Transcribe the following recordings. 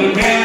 Amen.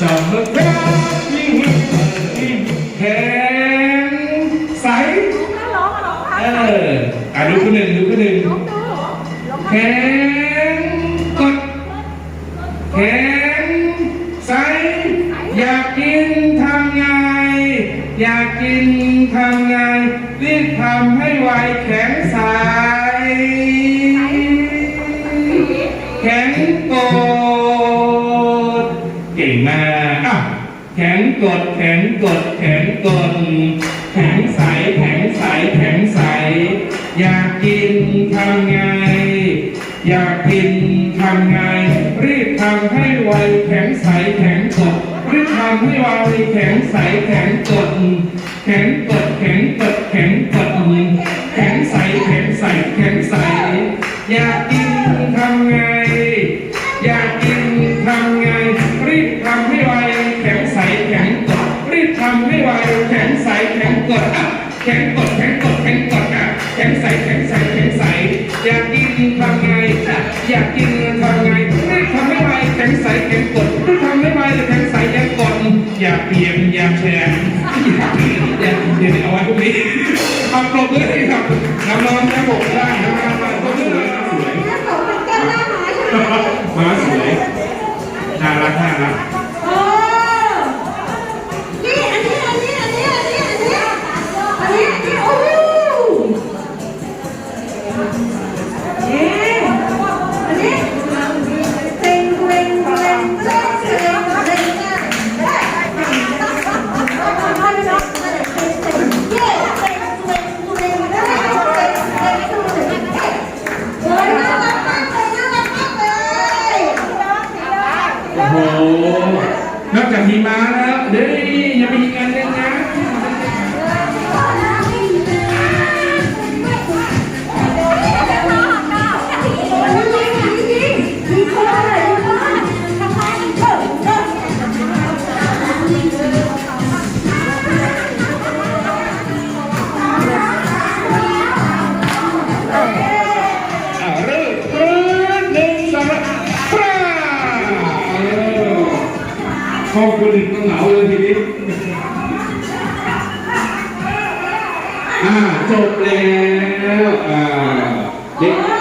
สัมมาแคมยิ่งยิ่งแข็งใสถ้าร้องอะร้องเอออะดูคนหนึ่งดูคนหนึ่งร้องดูเหรอร้องแข็งกดแข็งใส อยากกินทำไง อยากกินทำไง รีบทำให้ไวแข็งใส แข็ง ข็งกดแข็งกดแข็งกดแข็งใสแข็งใสแข็งใส อยากกินทำไง อยากกินทำไง รีบทำให้ไวแข็งใสแข็งกดรีบทำให้ไวแข็งใสแข็งกดแข็งกดแข็งกดแข็งกดแข็งใสแข็งใสแข็งใส อยากกิน ข็งกดแข็งกดแข็งกดอะแข็งใสแข็งใสแข็งใส อยากกินทำไงอะอยากกินทำไงรีบทำให้ไวแข็งใสแข็งกดรีบทำให้ไวแข็งใสแข็งกดอยากเปียกอยากแฉะอยากอยากเดี๋ยวเอาไว้พวกนี้เอาปรบมือให้ครับน้ำร้อนระบบได้นะครับก็สวยสวยแม่สองเป็นแก้วหาหมาใช่ไหมม้าสวยน่ารักน่ารัก นอกจากมีม้าแล้วเดี๋ยวยังมีอีกอัน ครองคนอื่นต้องเหงาเลยทีนี้อ่าจบแล้วอ่าเด็ก